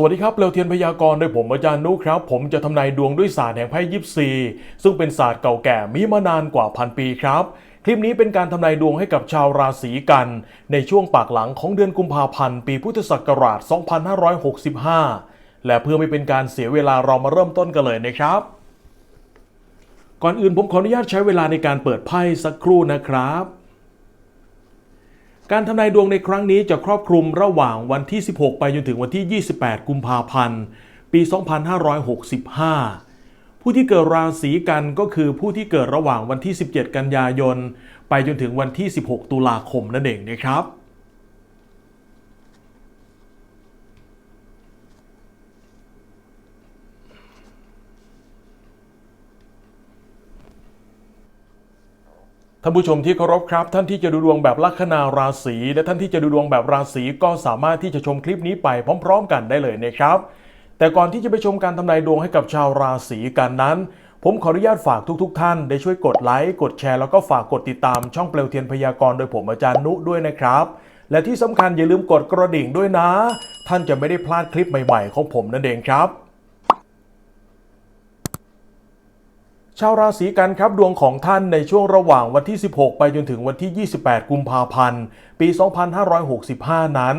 สวัสดีครับ เร็วเทียนพยากรณ์โดยผมอาจารย์นุครับ ผมจะทำนายดวงด้วยศาสตร์แห่งไพ่ยิปซีซึ่งเป็นศาสตร์เก่าแก่มีมานานกว่าพันปีครับ คลิปนี้เป็นการทำนายดวงให้กับชาวราศีกัน ในช่วงปากหลังของเดือนกุมภาพันธ์ ปีพุทธศักราช 2565 และเพื่อไม่เป็นการเสียเวลาเรามาเริ่มต้นกันเลยนะครับ ก่อนอื่นผมขออนุญาตใช้เวลาในการเปิดไพ่สักครู่นะครับ การทำนายดวงในครั้งนี้จะครอบคลุมระหว่างวันที่ 16 ไปจนถึงวันที่ 28 กุมภาพันธ์ ปี 2565 ผู้ที่เกิดราศีกันก็คือผู้ที่เกิดระหว่างวันที่ 17 กันยายน ไปจนถึงวันที่ 16 ตุลาคมนั่นเองนะครับ ท่านผู้ชมที่เคารพครับ ท่านที่จะดูดวงแบบลัคนาราศี และท่านที่จะดูดวงแบบราศีก็สามารถที่จะชมคลิปนี้ไปพร้อม ๆ กันได้เลยนะครับ แต่ก่อนที่จะไปชมการทำนายดวงให้กับชาวราศีกันนั้น ผมขออนุญาตฝากทุกๆท่าน ได้ช่วยกดไลค์กดแชร์แล้วก็ฝากกดติดตามช่องเปลวเทียนพยากรณ์โดยผมอาจารย์นุด้วยนะครับ และที่สำคัญอย่าลืมกดกระดิ่งด้วยนะ ท่านจะไม่ได้พลาดคลิปใหม่ ๆ ของผมนั่นเองครับ ชาวราศีกันครับดวงของท่านในช่วงระหว่างวันที่ 16 ไปจนถึงวันที่ 28 กุมภาพันธ์ ปี 2565 นั้น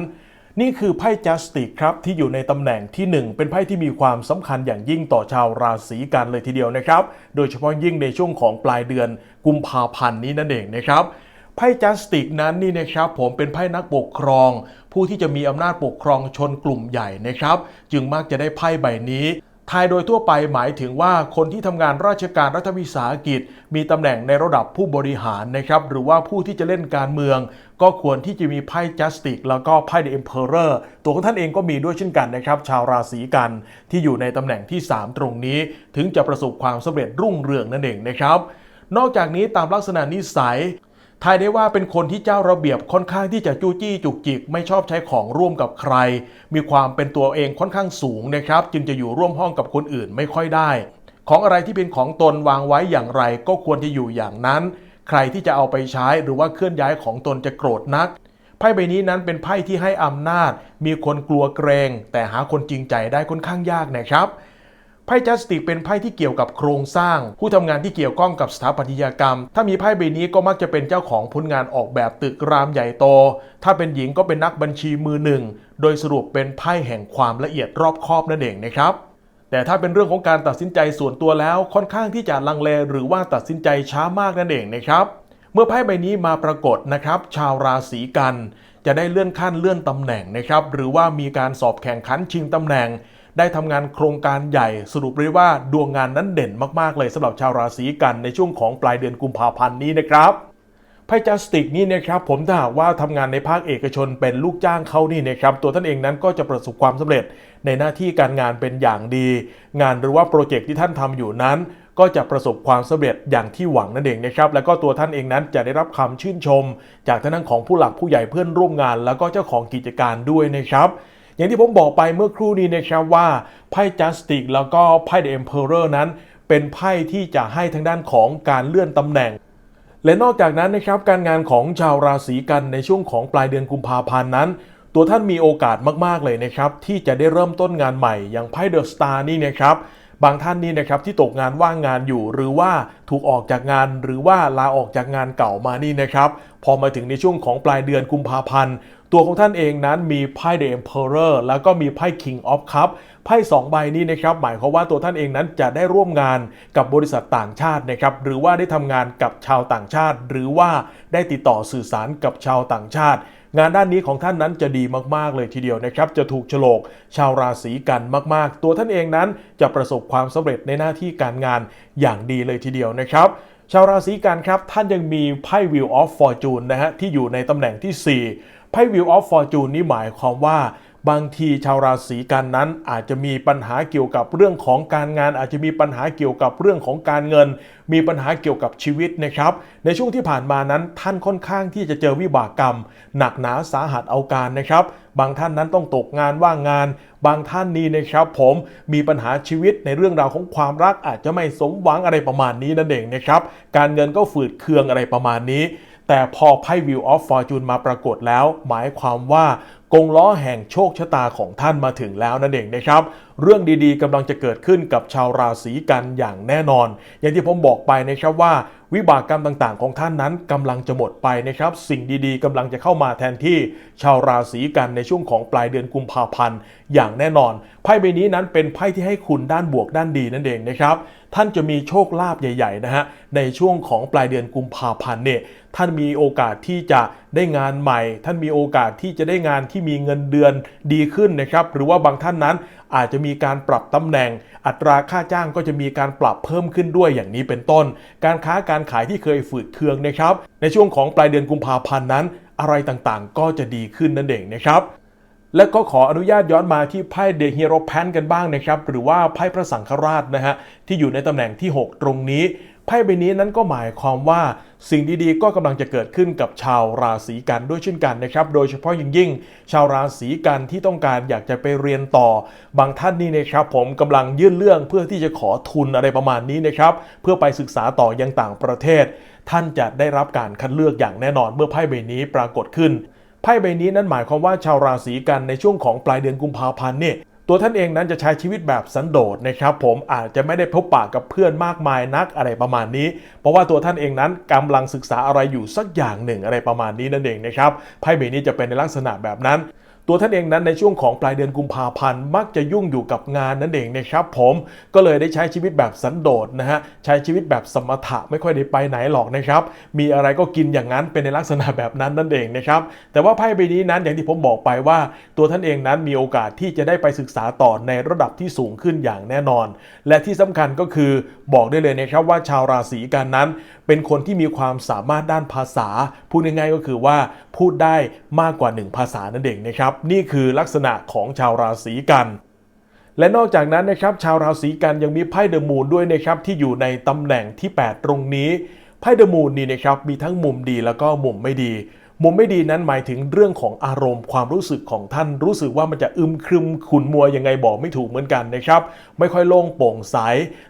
นี่คือไพ่จัสติกครับที่อยู่ในตำแหน่งที่ 1 เป็นไพ่ที่มีความสำคัญอย่างยิ่งต่อชาวราศีกันเลยทีเดียวนะครับ โดยเฉพาะยิ่งในช่วงของปลายเดือนกุมภาพันธ์นี้นั่นเองนะครับไพ่จัสติกนั้นนี่นะครับผมเป็นไพ่นักปกครอง ผู้ที่จะมีอำนาจปกครองชนกลุ่มใหญ่นะครับ จึงมักจะได้ไพ่ใบนี้ ทายโดยทั่วไปหมายถึงว่าคนที่ทำงานราชการรัฐวิสาหกิจ มีตำแหน่งในระดับผู้บริหารนะครับหรือว่าผู้ที่จะเล่นการเมือง ก็ควรที่จะมีไพ่จัสติกแล้วก็ไพ่เดอะเอ็มเพอเรอร์ตัวของท่านเองก็มีด้วยเช่นกันนะครับ ชาวราศีกันที่อยู่ในตำแหน่งที่ 3 ตรงนี้ ถึงจะประสบความสำเร็จรุ่งเรืองนั่นเองนะครับ นอกจากนี้ตามลักษณะนิสัย ทายได้ว่าเป็นคนที่เจ้าระเบียบค่อนข้างที่จะจู้จี้จุกจิก ไม่ชอบใช้ของร่วมกับใคร มีความเป็นตัวเองค่อนข้างสูงนะครับ จึงจะอยู่ร่วมห้องกับคนอื่นไม่ค่อยได้ ของอะไรที่เป็นของตนวางไว้อย่างไร ก็ควรจะอยู่อย่างนั้น ใครที่จะเอาไปใช้หรือว่าเคลื่อนย้ายของตนจะโกรธนักไพ่ใบนี้นั้นเป็นไพ่ที่ให้อำนาจ มีคนกลัวเกรง แต่หาคนจริงใจได้ค่อนข้างยากนะครับ ไพ่จัสติกเป็นไพ่ที่เกี่ยวกับโครงสร้าง ผู้ทำงานที่เกี่ยวข้องกับสถาปัตยกรรม ถ้ามีไพ่ใบนี้ก็มักจะเป็นเจ้าของผลงานออกแบบตึกรามใหญ่โต ถ้าเป็นหญิงก็เป็นนักบัญชีมือหนึ่ง โดยสรุปเป็นไพ่แห่งความละเอียดรอบคอบนั่นเองนะครับแต่ถ้าเป็นเรื่องของการตัดสินใจส่วนตัวแล้วค่อนข้างที่จะลังเลหรือว่าตัดสินใจช้ามากนั่นเองนะครับ เมื่อไพ่ใบนี้มาปรากฏนะครับ ชาวราศีกัน จะได้เลื่อนขั้นเลื่อนตำแหน่งนะครับ หรือว่ามีการสอบแข่งขันชิงตำแหน่ง ได้ทำงานโครงการใหญ่สรุปเลยว่าดวงงานนั้นเด่นมากๆเลยสำหรับชาวราศีกันในช่วงของปลายเดือนกุมภาพันธ์นี้นะครับไพ่จัสติกนี่นะครับผมถ้าหากว่าทำงานในภาคเอกชนเป็นลูกจ้างเขานี่นะครับตัวท่านเองนั้นก็จะประสบความสำเร็จในหน้าที่การงานเป็นอย่างดี งานหรือว่าโปรเจกต์ที่ท่านทำอยู่นั้น ก็จะประสบความสำเร็จอย่างที่หวังนั่นเองนะครับแล้วก็ตัวท่านเองนั้นจะได้รับคำชื่นชม จากท่านนั้นของผู้หลักผู้ใหญ่เพื่อนร่วมงาน แล้วก็เจ้าของกิจการด้วยนะครับ อย่างที่ผมบอกไปเมื่อครู่นี้นะครับว่าไพ่จัสติกแล้วก็ไพ่เดอะเอ็มเพอเรอร์นั้น เป็นไพ่ที่จะให้ทางด้านของการเลื่อนตำแหน่ง และนอกจากนั้นนะครับการงานของชาวราศีกันในช่วงของปลายเดือนกุมภาพันธ์นั้น ตัวท่านมีโอกาสมากๆเลยนะครับที่จะได้เริ่มต้นงานใหม่อย่างไพ่เดอะสตาร์นี่นะครับบางท่านนี่นะครับที่ตกงานว่างงานอยู่ หรือว่าถูกออกจากงานหรือว่าลาออกจากงานเก่ามานี่นะครับ พอมาถึงในช่วงของปลายเดือนกุมภาพันธ์ ตัวของท่านเองนั้นมีไพ่ The Emperor แล้วก็มีไพ่ King of Cup ไพ่สองใบนี้นะครับหมายความว่าตัวท่านเองนั้นจะได้ร่วมงานกับบริษัทต่างชาตินะครับหรือว่าได้ทำงานกับชาวต่างชาติ หรือว่าได้ติดต่อสื่อสารกับชาวต่างชาติ งานด้านนี้ของท่านนั้นจะดีมากๆเลยทีเดียวนะครับจะถูกโฉลกชาวราศีกันมากๆ ตัวท่านเองนั้นจะประสบความสำเร็จในหน้าที่การงานอย่างดีเลยทีเดียวนะครับชาวราศีกันครับท่านยังมีไพ่ Wheel of Fortune นะฮะที่อยู่ในตำแหน่งที่ 4 ไพ่ Wheel of Fortune นี่หมายความว่า บางทีชาวราศีกันนั้น อาจจะมีปัญหาเกี่ยวกับเรื่องของการงาน อาจจะมีปัญหาเกี่ยวกับเรื่องของการเงิน มีปัญหาเกี่ยวกับชีวิตนะครับ ในช่วงที่ผ่านมานั้นท่านค่อนข้างที่จะเจอวิบากกรรม หนักหนาสาหัสเอาการนะครับบางท่านนั้นต้องตกงานว่างงาน บางท่านนี้นะครับ ผมมีปัญหาชีวิตในเรื่องราวของความรักอาจจะไม่สมหวังอะไรประมาณนี้นั่นเองนะครับ การเงินก็ฝืดเคืองอะไรประมาณนี้ แต่พอไพ่ Wheel of Fortune มาปรากฏแล้ว หมายความว่ากงล้อแห่งโชคชะตาของท่านมาถึงแล้วนั่นเองนะครับ เรื่องดีๆกำลังจะเกิดขึ้นกับชาวราศีกันอย่างแน่นอน อย่างที่ผมบอกไปนะครับว่า วิบากกรรมต่างๆ ของท่านนั้นกำลังจะหมดไปนะครับ สิ่งดีๆกำลังจะเข้ามาแทนที่ชาวราศีกันในช่วงของปลายเดือนกุมภาพันธ์อย่างแน่นอน ไพ่ใบนี้นั้นเป็นไพ่ที่ให้คุณด้านบวกด้านดีนั่นเองนะครับท่านจะมีโชคลาภใหญ่ๆนะฮะในช่วงของปลายเดือนกุมภาพันธ์เนี่ยท่านมีโอกาสที่จะได้งานใหม่ ท่านมีโอกาสที่จะได้งานที่มีเงินเดือนดีขึ้นนะครับหรือว่าบางท่านนั้น อาจจะมีการปรับตำแหน่ง อัตราค่าจ้างก็จะมีการปรับเพิ่มขึ้นด้วยอย่างนี้เป็นต้น การค้าการขายที่เคยฝืดเคืองนะครับ ในช่วงของปลายเดือนกุมภาพันธ์นั้น อะไรต่างๆ ก็จะดีขึ้นนั่นเองนะครับและก็ขออนุญาตย้อนมาที่ไพ่เดฮิโรแพนกันบ้างนะครับ หรือว่าไพ่พระสังฆราชนะฮะที่อยู่ในตำแหน่งที่ 6 ตรงนี้ ไพ่ใบนี้นั้นก็หมายความว่าสิ่งดีๆ ก็กำลังจะเกิดขึ้นกับชาวราศีกันด้วยเช่นกันนะครับ โดยเฉพาะยิ่งยิ่ง ชาวราศีกันที่ต้องการอยากจะไปเรียนต่อ บางท่านนี่นะครับ ผมกำลังยื่นเรื่องเพื่อที่จะขอทุนอะไรประมาณนี้นะครับ เพื่อไปศึกษาต่อยังต่างประเทศ ท่านจะได้รับการคัดเลือกอย่างแน่นอนเมื่อไพ่ใบนี้ปรากฏขึ้นไพ่ใบนี้นั้นหมายความว่าชาวราศีกันในช่วงของปลายเดือนกุมภาพันธ์เนี่ย ตัวท่านเองนั้นจะใช้ชีวิตแบบสันโดษนะครับ ผมอาจจะไม่ได้พบปะกับเพื่อนมากมายนักอะไรประมาณนี้ เพราะว่าตัวท่านเองนั้นกำลังศึกษาอะไรอยู่สักอย่างหนึ่งอะไรประมาณนี้นั่นเองนะครับไพ่ใบนี้จะเป็นในลักษณะแบบนั้น ตัวท่านเองนั้นในช่วงของปลายเดือนกุมภาพันธ์มักจะยุ่งอยู่กับงานนั่นเองนะครับผมก็เลยได้ใช้ชีวิตแบบสันโดษนะฮะใช้ชีวิตแบบสมถะไม่ค่อยได้ไปไหนหรอกนะครับมีอะไรก็กินอย่างนั้นเป็นในลักษณะแบบนั้นนั่นเองนะครับแต่ว่าไพ่ใบนี้นั้นอย่างที่ผมบอกไปว่า ตัวท่านเองนั้นมีโอกาสที่จะได้ไปศึกษาต่อในระดับที่สูงขึ้นอย่างแน่นอน และที่สำคัญก็คือบอกได้เลยนะครับว่าชาวราศีกันนั้น เป็นคนที่มีความสามารถด้านภาษา พูดง่ายๆก็คือว่าพูดได้มากกว่า 1 ภาษานั่นเองนะครับ นี่คือลักษณะของชาวราศีกันและนอกจากนั้นนะครับชาวราศีกันยังมีไพ่เดอะมูนด้วยนะครับที่อยู่ในตำแหน่งที่ 8 ตรงนี้ไพ่เดอะมูนนี่นะครับมีทั้งมุมดีแล้วก็มุมไม่ดี มุมไม่ดีนั้นหมายถึงเรื่องของอารมณ์ความรู้สึกของท่านรู้สึกว่ามันจะอึมครึมขุนมัวยังไงบอกไม่ถูกเหมือนกันนะครับ ไม่ค่อยโล่งโปร่งใส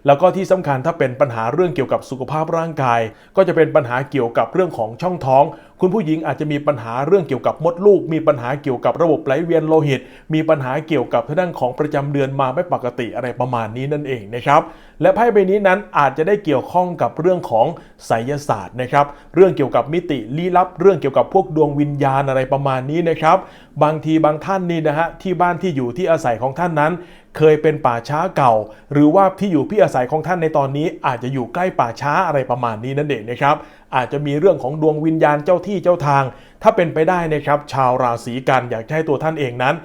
แล้วก็ที่สำคัญถ้าเป็นปัญหาเรื่องเกี่ยวกับสุขภาพร่างกาย ก็จะเป็นปัญหาเกี่ยวกับเรื่องของช่องท้อง คุณผู้หญิงอาจจะมีปัญหาเรื่องเกี่ยวกับมดลูก มีปัญหาเกี่ยวกับระบบไหลเวียนโลหิต มีปัญหาเกี่ยวกับทางด้านของประจำเดือนมาไม่ปกติอะไรประมาณนี้นั่นเองนะครับและไพ่ใบนี้นั้นอาจจะได้เกี่ยวข้องกับเรื่องของไสยศาสตร์นะครับเรื่องเกี่ยวกับมิติลี้ลับ เรื่องเกี่ยวกับพวกดวงวิญญาณอะไรประมาณนี้นะครับบางทีบางท่านนี่นะฮะที่บ้านที่อยู่ที่อาศัยของท่านนั้น เคยเป็นป่าช้าเก่า หรือว่าที่อยู่ที่อาศัยของท่านในตอนนี้ อาจจะอยู่ใกล้ป่าช้าอะไรประมาณนี้นั่นเองนะครับ อาจจะมีเรื่องของดวงวิญญาณเจ้าที่เจ้าทาง ถ้าเป็นไปได้นะครับชาวราศีกันอยากให้ตัวท่านเองนั้น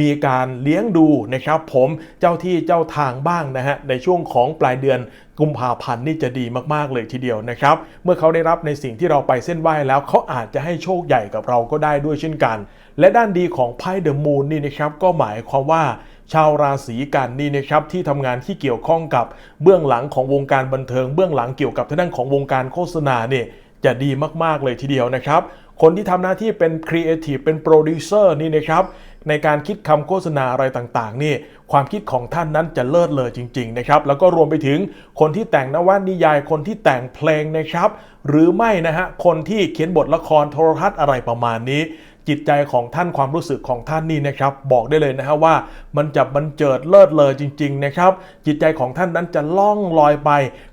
มีการเลี้ยงดูนะครับ ผมเจ้าที่เจ้าทางบ้างนะฮะในช่วงของปลายเดือนกุมภาพันธ์นี่จะดีมากๆเลยทีเดียวนะครับ เมื่อเขาได้รับในสิ่งที่เราไปเส้นไหว้แล้วเขาอาจจะให้โชคใหญ่กับเราก็ได้ด้วยเช่นกัน และด้านดีของไพ่เดอะมูนนี่นะครับก็หมายความว่า ชาวราศีกันนี่นะครับที่ทำงานที่เกี่ยวข้องกับเบื้องหลังของวงการบันเทิง เบื้องหลังเกี่ยวกับทางด้านของวงการโฆษณาเนี่ยจะดีมากๆเลยทีเดียวนะครับ คนที่ทำหน้าที่เป็นครีเอทีฟเป็นโปรดิวเซอร์นี่นะครับในการคิดคำโฆษณาอะไรต่างๆนี่ความคิดของท่านนั้นจะเลิศเลยจริงๆนะครับแล้วก็รวมไปถึงคนที่แต่งนวนิยายคนที่แต่งเพลงนะครับ หรือไม่นะฮะคนที่เขียนบทละครโทรทัศน์อะไรประมาณนี้ จิตใจของท่านความรู้สึกของท่านนี่นะครับ บอกได้เลยนะฮะว่ามันจะบันเจิดเลิศเลยจริง ๆ นะครับ จิตใจของท่านนั้นจะล่องลอยไป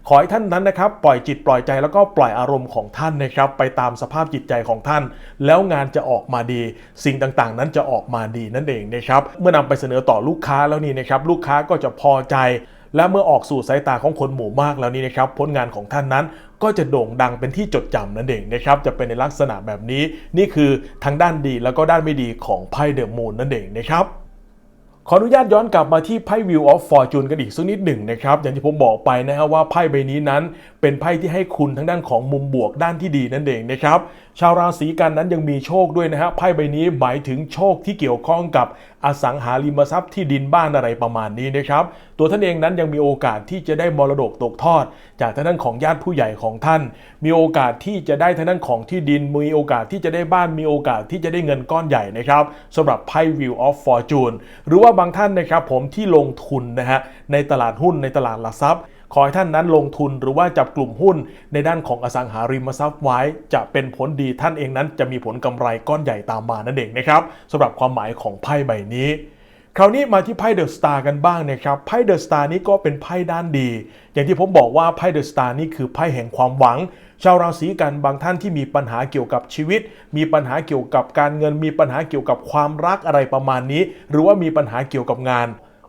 ขอให้ท่านนั้นนะครับ ปล่อยจิตปล่อยใจแล้วก็ปล่อยอารมณ์ของท่านนะครับ ไปตามสภาพจิตใจของท่าน แล้วงานจะออกมาดี สิ่งต่างๆ นั้นจะออกมาดีนั่นเองนะครับ เมื่อนำไปเสนอต่อลูกค้าแล้วนี่นะครับ ลูกค้าก็จะพอใจ และเมื่อออกสู่สายตาของคนหมู่มากแล้วนี่นะครับผลงานของท่านนั้นก็จะโด่งดังเป็นที่จดจำนั่นเองนะครับจะเป็นในลักษณะแบบนี้ นี่คือทั้งด้านดีแล้วก็ด้านไม่ดีของไพ่เดอะมูนนั่นเองนะครับขออนุญาตย้อนกลับมาที่ไพ่ Wheel of Fortune กันอีกสักนิดหนึ่งนะครับ อย่างที่ผมบอกไปนะฮะว่าไพ่ใบนี้นั้นเป็นไพ่ที่ให้คุณทั้งด้านของมุมบวกด้านที่ดีนั่นเองนะครับ ชาวราศีกันนั้นยังมีโชคด้วยนะฮะไพ่ใบนี้หมายถึงโชคที่เกี่ยวข้องกับ อสังหาริมทรัพย์ที่ดินบ้านอะไรประมาณนี้นะครับ ตัวท่านเองนั้นยังมีโอกาสที่จะได้มรดกตกทอด จากทางด้านของญาติผู้ใหญ่ของท่าน มีโอกาสที่จะได้ทางด้านของที่ดิน มีโอกาสที่จะได้บ้าน มีโอกาสที่จะได้เงินก้อนใหญ่นะครับสำหรับไพ่ Wheel of Fortune หรือว่าบางท่านนะครับผมที่ลงทุนนะฮะในตลาดหุ้นในตลาดหลักทรัพย์ ขอให้ท่านนั้นลงทุนหรือว่าจับกลุ่มหุ้นในด้านของอสังหาริมทรัพย์ไว้ จะเป็นผลดีท่านเองนั้น จะมีผลกำไรก้อนใหญ่ตามมานั่นเองนะครับสำหรับความหมายของไพ่ใบนี้คราวนี้มาที่ไพ่เดอะสตาร์กันบ้างนะครับไพ่เดอะสตาร์นี้ก็เป็นไพ่ด้านดี อย่างที่ผมบอกว่าไพ่เดอะสตาร์นี่คือไพ่แห่งความหวัง ชาวราศีกันบางท่านที่มีปัญหาเกี่ยวกับชีวิต มีปัญหาเกี่ยวกับการเงิน มีปัญหาเกี่ยวกับความรักอะไรประมาณนี้ หรือว่ามีปัญหาเกี่ยวกับงาน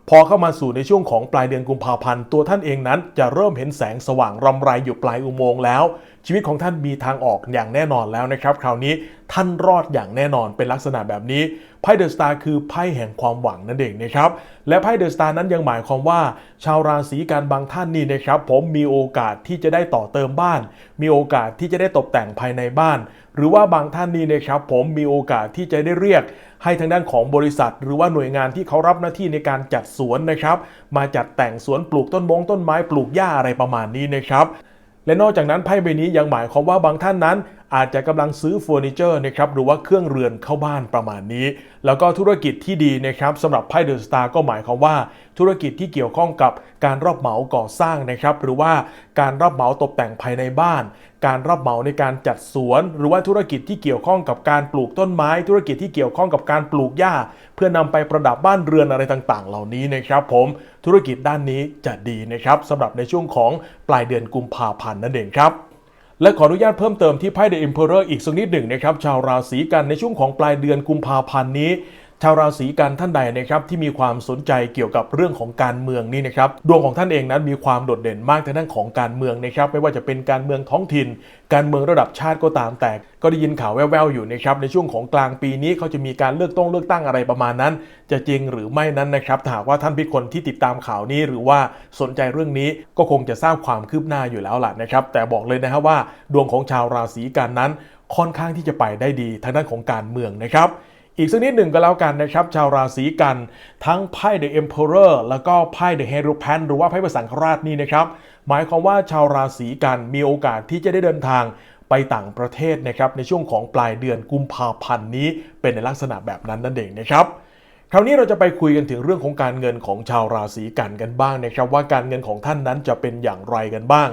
พอเข้ามาสู่ในช่วงของปลายเดือนกุมภาพันธ์ตัวท่านเองนั้นจะเริ่มเห็นแสงสว่างรำไรอยู่ปลายอุโมงค์แล้ว ชีวิตของท่านมีทางออกอย่างแน่นอนแล้วนะครับคราวนี้ท่านรอดอย่างแน่นอนเป็นลักษณะแบบนี้ไพ่เดอะสตาร์คือไพ่แห่งความหวังนั่นเองนะครับและไพ่เดอะสตาร์นั้นยังหมายความว่า ชาวราศีกันบางท่านนี่นะครับผมมีโอกาสที่จะได้ต่อเติมบ้าน มีโอกาสที่จะได้ตกแต่งภายในบ้าน หรือว่าบางท่านนี่นะครับผมมีโอกาสที่จะได้เรียก ให้ทางด้านของบริษัท หรือว่าหน่วยงานที่เขารับหน้าที่ในการจัดสวนนะครับมาจัดแต่งสวนปลูกต้นมงต้นไม้ปลูกหญ้าอะไรประมาณนี้นะครับ และนอกจากนั้นไพ่ใบนี้ยังหมายความว่าบางท่านนั้น อาจจะกำลังซื้อเฟอร์นิเจอร์นะครับหรือว่าเครื่องเรือนเข้าบ้านประมาณนี้ แล้วก็ธุรกิจที่ดีนะครับสำหรับไพ่เดอะสตาร์ก็หมายความว่า ธุรกิจที่เกี่ยวข้องกับการรับเหมาก่อสร้างนะครับหรือว่าการรับเหมาตกแต่งภายในบ้าน การรับเหมาในการจัดสวน หรือว่าธุรกิจที่เกี่ยวข้องกับการปลูกต้นไม้ ธุรกิจที่เกี่ยวข้องกับการปลูกหญ้า เพื่อนำไปประดับบ้านเรือนอะไรต่างๆ เหล่านี้นะครับผมธุรกิจด้านนี้จะดีนะครับสำหรับในช่วงของปลายเดือนกุมภาพันธ์นั่นเองครับและขออนุญาตเพิ่มเติมที่ไพ่ The Emperor อีกสักนิดหนึ่งนะครับ ชาวราศีกันในช่วงของปลายเดือนกุมภาพันธ์นี้ ชาวราศีกันท่านใดนะครับที่มีความสนใจเกี่ยวกับเรื่องของการเมืองนี่นะครับดวงของท่านเองนั้นมีความโดดเด่นมากทางด้านของการเมืองนะครับไม่ว่าจะเป็นการเมืองท้องถิ่น การเมืองระดับชาติก็ตามแต่ ก็ได้ยินข่าวแว่วๆอยู่นะครับในช่วงของกลางปีนี้เขาจะมีการเลือกต้องเลือกตั้งอะไรประมาณนั้น จะจริงหรือไม่นั้นนะครับถาหากว่าท่านเป็นคนที่ติดตามข่าวนี้หรือว่าสนใจเรื่องนี้ก็คงจะทราบความคืบหน้าอยู่แล้วล่ะนะครับแต่บอกเลยนะครับว่าดวงของชาวราศีกันนั้นค่อนข้างที่จะไปได้ดีทางด้านของการเมืองนะครับ อีกสักนิดหนึ่งก็แล้วกันนะครับ ชาวราศีกัน ทั้งไพ่ The Emperor แล้วก็ไพ่ The h e r o p a n หรือว่าไพ่พระสังฆราชนี่นะครับ หมายความว่าชาวราศีกันมีโอกาสที่จะได้เดินทางไปต่างประเทศนะครับ ในช่วงของปลายเดือนกุมภาพันธ์นี้ เป็นในลักษณะแบบนั้นนั่นเองนะครับคราวนี้เราจะไปคุยกันถึงเรื่องของการเงินของชาวราศีกันกันบ้างนะครับ ว่าการเงินของท่านนั้นจะเป็นอย่างไรกันบ้าง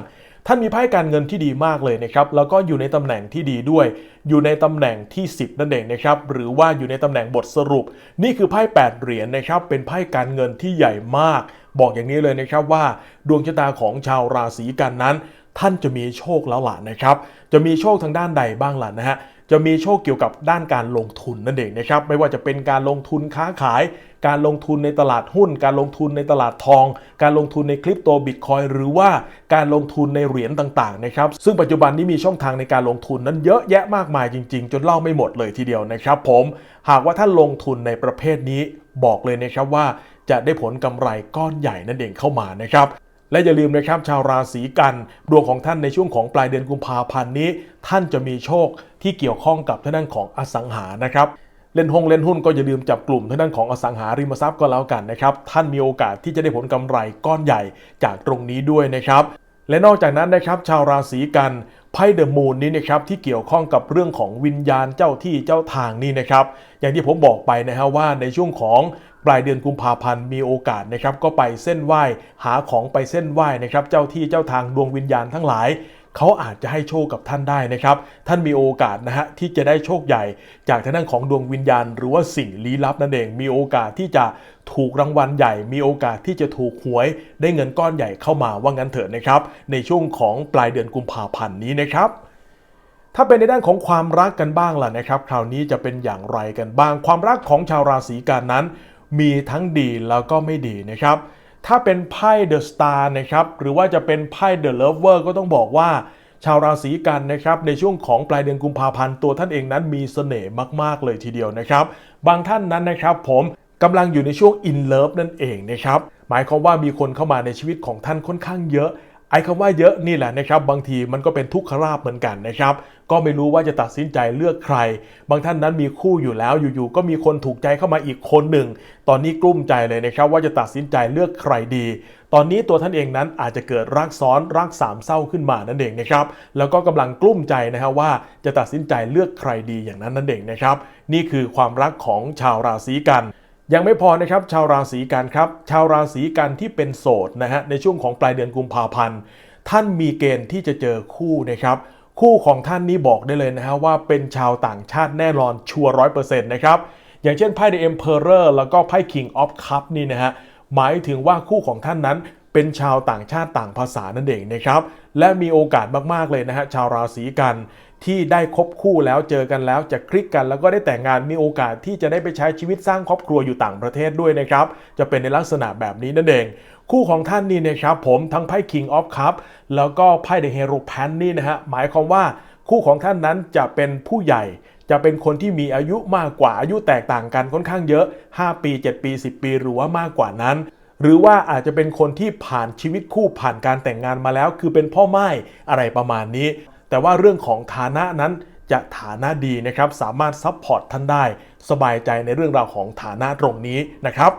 ท่านมีไพ่การเงินที่ดีมากเลยนะครับ แล้วก็อยู่ในตำแหน่งที่ดีด้วย อยู่ในตำแหน่งที่ 10 นั่นเองนะครับ หรือว่าอยู่ในตำแหน่งบทสรุป นี่คือไพ่8เหรียญนะครับ เป็นไพ่การเงินที่ใหญ่มาก บอกอย่างนี้เลยนะครับว่า ดวงชะตาของชาวราศีกันนั้น ท่านจะมีโชคแล้วล่ะนะครับ จะมีโชคทางด้านใดบ้างล่ะนะฮะ จะมีโชคเกี่ยวกับด้านการลงทุนนั่นเองนะครับไม่ว่าจะเป็นการลงทุนค้าขาย การลงทุนในตลาดหุ้น การลงทุนในตลาดทอง การลงทุนในคริปโตบิตคอยหรือว่าการลงทุนในเหรียญต่างๆนะครับซึ่งปัจจุบันนี้มีช่องทางในการลงทุนนั้นเยอะแยะมากมายจริง ๆ จนเล่าไม่หมดเลยทีเดียวนะครับ ผมหากว่าท่านลงทุนในประเภทนี้บอกเลยนะครับว่าจะได้ผลกำไรก้อนใหญ่นั่นเองเข้ามานะครับ และอย่าลืมนะครับชาวราศีกันดวงของท่านในช่วงของปลายเดือนกุมภาพันธ์นี้ ท่านจะมีโชคที่เกี่ยวข้องกับทางด้านของอสังหานะครับเล่นหงเล่นหุ้นก็อย่าลืมจับกลุ่มทางด้านของอสังหาริมทรัพย์ก็แล้วกันนะครับ ท่านมีโอกาสที่จะได้ผลกำไรก้อนใหญ่จากตรงนี้ด้วยนะครับ และนอกจากนั้นนะครับ ชาวราศีกันไพ่เดอะมูนนี้นะครับที่เกี่ยวข้องกับเรื่องของวิญญาณเจ้าที่เจ้าทางนี่นะครับ อย่างที่ผมบอกไปนะฮะว่าในช่วงของ ปลายเดือนกุมภาพันธ์มีโอกาสนะครับก็ไปเส้นไหว้หาของไปเส้นไหว้นะครับเจ้าที่เจ้าทางดวงวิญญาณทั้งหลายเขาอาจจะให้โชคกับท่านได้นะครับ ท่านมีโอกาสนะฮะที่จะได้โชคใหญ่ จากทางด้านของดวงวิญญาณ หรือว่าสิ่งลี้ลับนั่นเอง มีโอกาสที่จะถูกรางวัลใหญ่ มีโอกาสที่จะถูกหวย ได้เงินก้อนใหญ่เข้ามาว่างั้นเถิดนะครับ ในช่วงของปลายเดือนกุมภาพันธ์นี้นะครับถ้าเป็นในด้านของความรักกันบ้างล่ะนะครับ คราวนี้จะเป็นอย่างไรกันบ้าง ความรักของชาวราศีกันนั้น มีทั้งดีแล้วก็ไม่ดีนะครับ ถ้าเป็นไพ่เดอะสตาร์นะครับ หรือว่าจะเป็นไพ่เดอะเลเวอร์ก็ต้องบอกว่า ชาวราศีกันนะครับ ในช่วงของปลายเดือนกุมภาพันธ์ตัวท่านเองนั้นมีเสน่ห์มาก ๆ เลยทีเดียวนะครับ บางท่านนั้นนะครับผมกำลังอยู่ในช่วงอินเลิฟนั่นเองนะครับ หมายความว่ามีคนเข้ามาในชีวิตของท่านค่อนข้างเยอะ ไอ้คำว่าเยอะนี่แหละนะครับบางทีมันก็เป็นทุกขลาบเหมือนกันนะครับก็ไม่รู้ว่าจะตัดสินใจเลือกใคร บางท่านนั้นมีคู่อยู่แล้วอยู่ๆก็มีคนถูกใจเข้ามาอีกคนหนึ่ง ตอนนี้กลุ้มใจเลยนะครับว่าจะตัดสินใจเลือกใครดี ตอนนี้ตัวท่านเองนั้นอาจจะเกิดรักซ้อนรักสามเศร้าขึ้นมานั่นเองนะครับแล้วก็กำลังกลุ้มใจนะครับว่าจะตัดสินใจเลือกใครดีอย่างนั้นนั่นเองนะครับนี่คือความรักของชาวราศีกัน ยังไม่พอนะครับชาวราศีกันครับ ชาวราศีกันที่เป็นโสดนะฮะในช่วงของปลายเดือนกุมภาพันธ์ ท่านมีเกณฑ์ที่จะเจอคู่นะครับ คู่ของท่านนี้บอกได้เลยนะฮะว่าเป็นชาวต่างชาติแน่นอนชัวร้อยเปอร์เซ็นต์นะครับอย่างเช่นไพ่ The Emperor แล้วก็ไพ่ King of Cup นี่นะฮะหมายถึงว่าคู่ของท่านนั้นเป็นชาวต่างชาติต่างภาษานั่นเองนะครับ และมีโอกาสมาก ๆ เลยนะฮะชาวราศีกัน ที่ได้คบคู่แล้วเจอกันแล้วจะคลิกกันแล้วก็ได้แต่งงานมีโอกาสที่จะได้ไปใช้ชีวิตสร้างครอบครัวอยู่ต่างประเทศด้วยนะครับ จะเป็นในลักษณะแบบนี้นั่นเอง คู่ของท่านนี่นะครับผมทั้งไพ่ King of Cup แล้วก็ไพ่ The Hero Pan นี่นะฮะหมายความว่าคู่ของท่านนั้นจะเป็นผู้ใหญ่ จะเป็นคนที่มีอายุมากกว่าอายุแตกต่างกันค่อนข้างเยอะ 5 ปี 7 ปี 10 ปี หรือว่ามากกว่านั้นหรือว่าอาจจะเป็นคนที่ผ่านชีวิตคู่ผ่านการแต่งงานมาแล้ว คือเป็นพ่อไม้อะไรประมาณนี้ แต่ว่าเรื่องของฐานะนั้นจะฐานะดีนะครับสามารถซัพพอร์ตท่านได้ สบายใจในเรื่องราวของฐานะตรงนี้นะครับ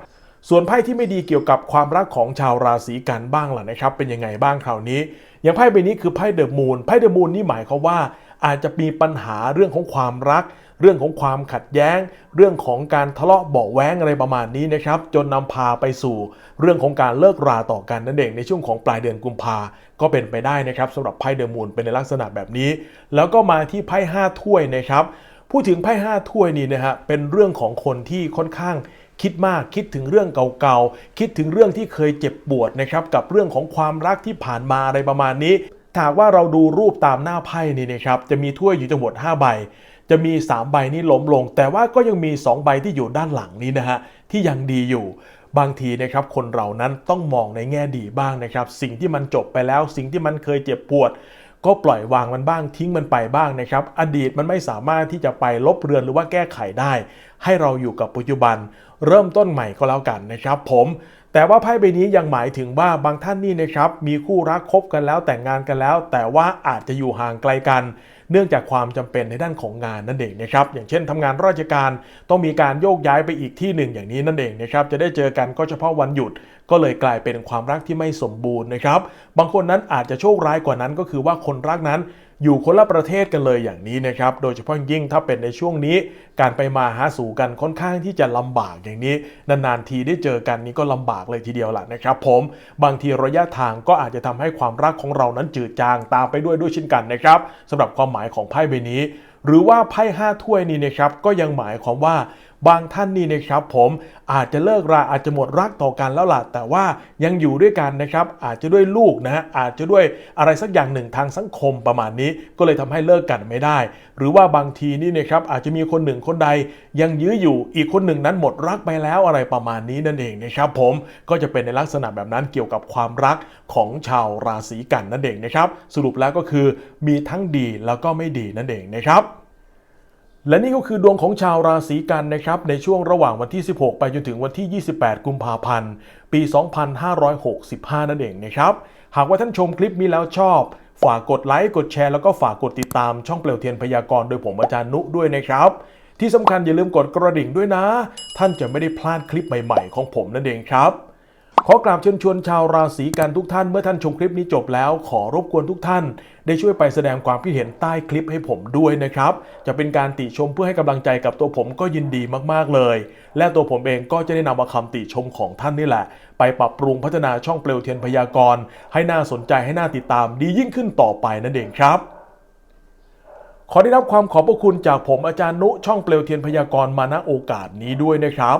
ส่วนไพ่ที่ไม่ดีเกี่ยวกับความรักของชาวราศีกันบ้างล่ะนะครับ เป็นยังไงบ้างคราวนี้ อย่างไพ่ใบนี้คือไพ่เดอะมูนไพ่เดอะมูนนี่หมายความว่า อาจจะมีปัญหาเรื่องของความรัก เรื่องของความขัดแย้ง เรื่องของการทะเลาะเบาแว้งอะไรประมาณนี้นะครับ จนนำพาไปสู่เรื่องของการเลิกราต่อกันนั่นเองในช่วงของปลายเดือนกุมภาก็เป็นไปได้นะครับสำหรับไพ่เดอะมูนเป็นในลักษณะแบบนี้ แล้วก็มาที่ไพ่ห้าถ้วยนะครับพูดถึงไพ่ห้าถ้วยนี่นะฮะเป็นเรื่องของคนที่ค่อนข้างคิดมากคิดถึงเรื่องเก่าๆ คิดถึงเรื่องที่เคยเจ็บปวดนะครับกับเรื่องของความรักที่ผ่านมาอะไรประมาณนี้ถ้าหากว่าเราดูรูปตามหน้าไพ่นี่นะครับจะมีถ้วยอยู่ทั้งหมด5ใบ จะมี 3 ใบนี้ล้มลง แต่ว่าก็ยังมี 2 ใบที่อยู่ด้านหลังนี้นะฮะที่ยังดีอยู่บางทีนะครับคนเรานั้นต้องมองในแง่ดีบ้างนะครับ สิ่งที่มันจบไปแล้ว สิ่งที่มันเคยเจ็บปวด ก็ปล่อยวางมันบ้างทิ้งมันไปบ้างนะครับ อดีตมันไม่สามารถที่จะไปลบเรือนหรือว่าแก้ไขได้ ให้เราอยู่กับปัจจุบัน เริ่มต้นใหม่ก็แล้วกันนะครับ ผม แต่ว่าไพ่ใบนี้ยังหมายถึงว่าบางท่านนี่นะครับมีคู่รักคบกันแล้วแต่งงานกันแล้ว แต่ว่าอาจจะอยู่ห่างไกลกัน เนื่องจากความจำเป็นในด้านของงานนั่นเองนะครับอย่างเช่นทำงานราชการต้องมีการโยกย้ายไปอีกที่หนึ่งอย่างนี้นั่นเองนะครับจะได้เจอกันก็เฉพาะวันหยุด ก็เลยกลายเป็นความรักที่ไม่สมบูรณ์นะครับบางคนนั้นอาจจะโชคร้ายกว่านั้นก็คือว่าคนรักนั้น อยู่คนละประเทศกันเลยอย่างนี้นะครับ โดยเฉพาะยิ่งถ้าเป็นในช่วงนี้ การไปมาหาสู่กันค่อนข้างที่จะลำบากอย่างนี้ นานๆทีได้เจอกันนี้ก็ลำบากเลยทีเดียวแหละนะครับ ผมบางทีระยะทางก็อาจจะทำให้ความรักของเรานั้นจืดจางตามไปด้วยด้วยเช่นกันนะครับสำหรับความหมายของไพ่ใบนี้ หรือว่าไพ่ห้าถ้วยนี่นะครับก็ยังหมายความว่า บางท่านนี่นะครับผมอาจจะเลิกราอาจจะหมดรักต่อกันแล้วล่ะแต่ว่ายังอยู่ด้วยกันนะครับอาจจะด้วยลูกนะฮะอาจจะด้วยอะไรสักอย่างหนึ่งทางสังคมประมาณนี้ ก็เลยทำให้เลิกกันไม่ได้ หรือว่าบางทีนี่นะครับอาจจะมีคนหนึ่งคนใด ยังยื้ออยู่อีกคนหนึ่งนั้นหมดรักไปแล้วอะไรประมาณนี้นั่นเองนะครับผมก็จะเป็นในลักษณะแบบนั้นเกี่ยวกับความรักของชาวราศีกันนั่นเองนะครับสรุปแล้วก็คือมีทั้งดีแล้วก็ไม่ดีนั่นเองนะครับ และนี่ก็คือดวงของชาวราศีกันนะครับ ในช่วงระหว่างวันที่ 16 ไปจนถึงวันที่ 28 กุมภาพันธ์ ปี 2565 นั่นเองนะครับ หากว่าท่านชมคลิปนี้แล้วชอบ ฝากกดไลค์กดแชร์แล้วก็ฝากกดติดตามช่องเปลวเทียนพยากรณ์โดยผมอาจารย์นุด้วยนะครับ ที่สำคัญอย่าลืมกดกระดิ่งด้วยนะ ท่านจะไม่ได้พลาดคลิปใหม่ ๆ ของผมนั่นเองครับ ขอกราบเชิญชวนชาวราศีกันทุกท่านเมื่อท่านชมคลิปนี้จบแล้วขอรบกวนทุกท่าน ได้ช่วยไปแสดงความคิดเห็นใต้คลิปให้ผมด้วยนะครับ จะเป็นการติชมเพื่อให้กำลังใจกับตัวผมก็ยินดีมากๆเลย และตัวผมเองก็จะได้นำเอาคำติชมของท่านนี่แหละ ไปปรับปรุงพัฒนาช่องเปลวเทียนพยากรณ์ให้น่าสนใจให้น่าติดตามดียิ่งขึ้นต่อไปนั่นเองครับขอได้รับความขอบพระคุณจากผมอาจารย์นุช่องเปลวเทียนพยากรณ์มาณโอกาสนี้ด้วยนะครับ